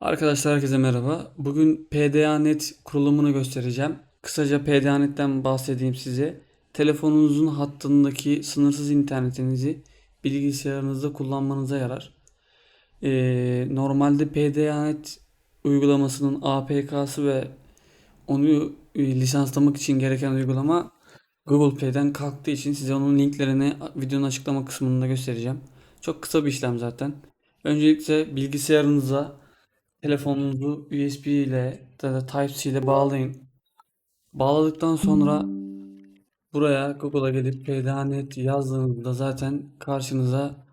Arkadaşlar herkese merhaba. Bugün PDA-Net kurulumunu göstereceğim. Kısaca PDA-Net'ten bahsedeyim size. Telefonunuzun hattındaki sınırsız internetinizi bilgisayarınızda kullanmanıza yarar. Ee, normalde PDA-Net uygulamasının APK'sı ve onu e, lisanslamak için gereken uygulama Google Play'den kalktığı için size onun linklerini videonun açıklama kısmında göstereceğim. Çok kısa bir işlem zaten. Öncelikle bilgisayarınıza telefonunuzu USB ile ya da Type-C ile bağlayın. Bağladıktan sonra buraya Google'a gelip PDA-Net yazdığınızda zaten karşınıza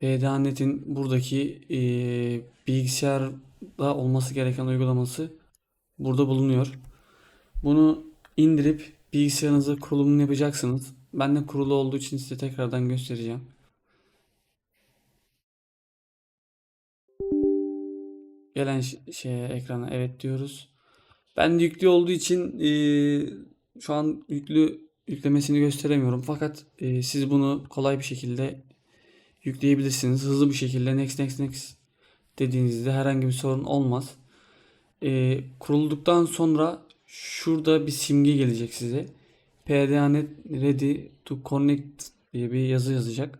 PDA-Net'in buradaki eee bilgisayarda olması gereken uygulaması burada bulunuyor. Bunu indirip bilgisayarınıza kurulumunu yapacaksınız. Ben de kurulu olduğu için size tekrardan göstereceğim. Gelen şeye ekrana evet diyoruz. Ben de yüklü olduğu için eee, şu an yüklü yüklemesini gösteremiyorum. Fakat eee, siz bunu kolay bir şekilde yükleyebilirsiniz. Hızlı bir şekilde next next next dediğinizde herhangi bir sorun olmaz. Eee, kurulduktan sonra şurada bir simge gelecek size. PDANet ready to connect diye bir yazı yazacak.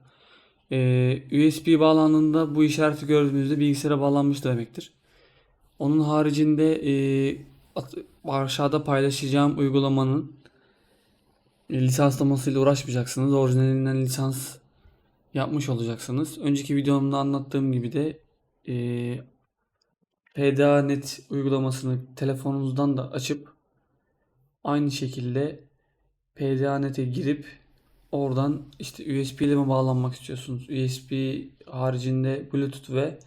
Eee, USB bağlandığında bu işareti gördüğünüzde bilgisayara bağlanmış demektir. Onun haricinde at- aşağıda paylaşacağım uygulamanın e, lisanslamasıyla uğraşmayacaksınız. Orijinalinden lisans yapmış olacaksınız. Önceki videomda anlattığım gibi de eee PDA-Net uygulamasını telefonunuzdan da açıp aynı şekilde PDA-Net'e girip oradan işte USB ile mi bağlanmak istiyorsunuz? USB haricinde Bluetooth ve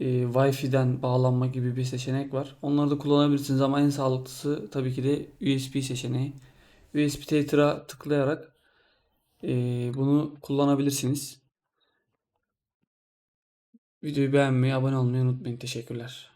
e, Wi-Fi'den bağlanma gibi bir seçenek var. Onları da kullanabilirsiniz ama en sağlıklısı tabii ki de USB seçeneği. USB Tether'a tıklayarak e, bunu kullanabilirsiniz. Videoyu beğenmeyi, abone olmayı unutmayın. Teşekkürler.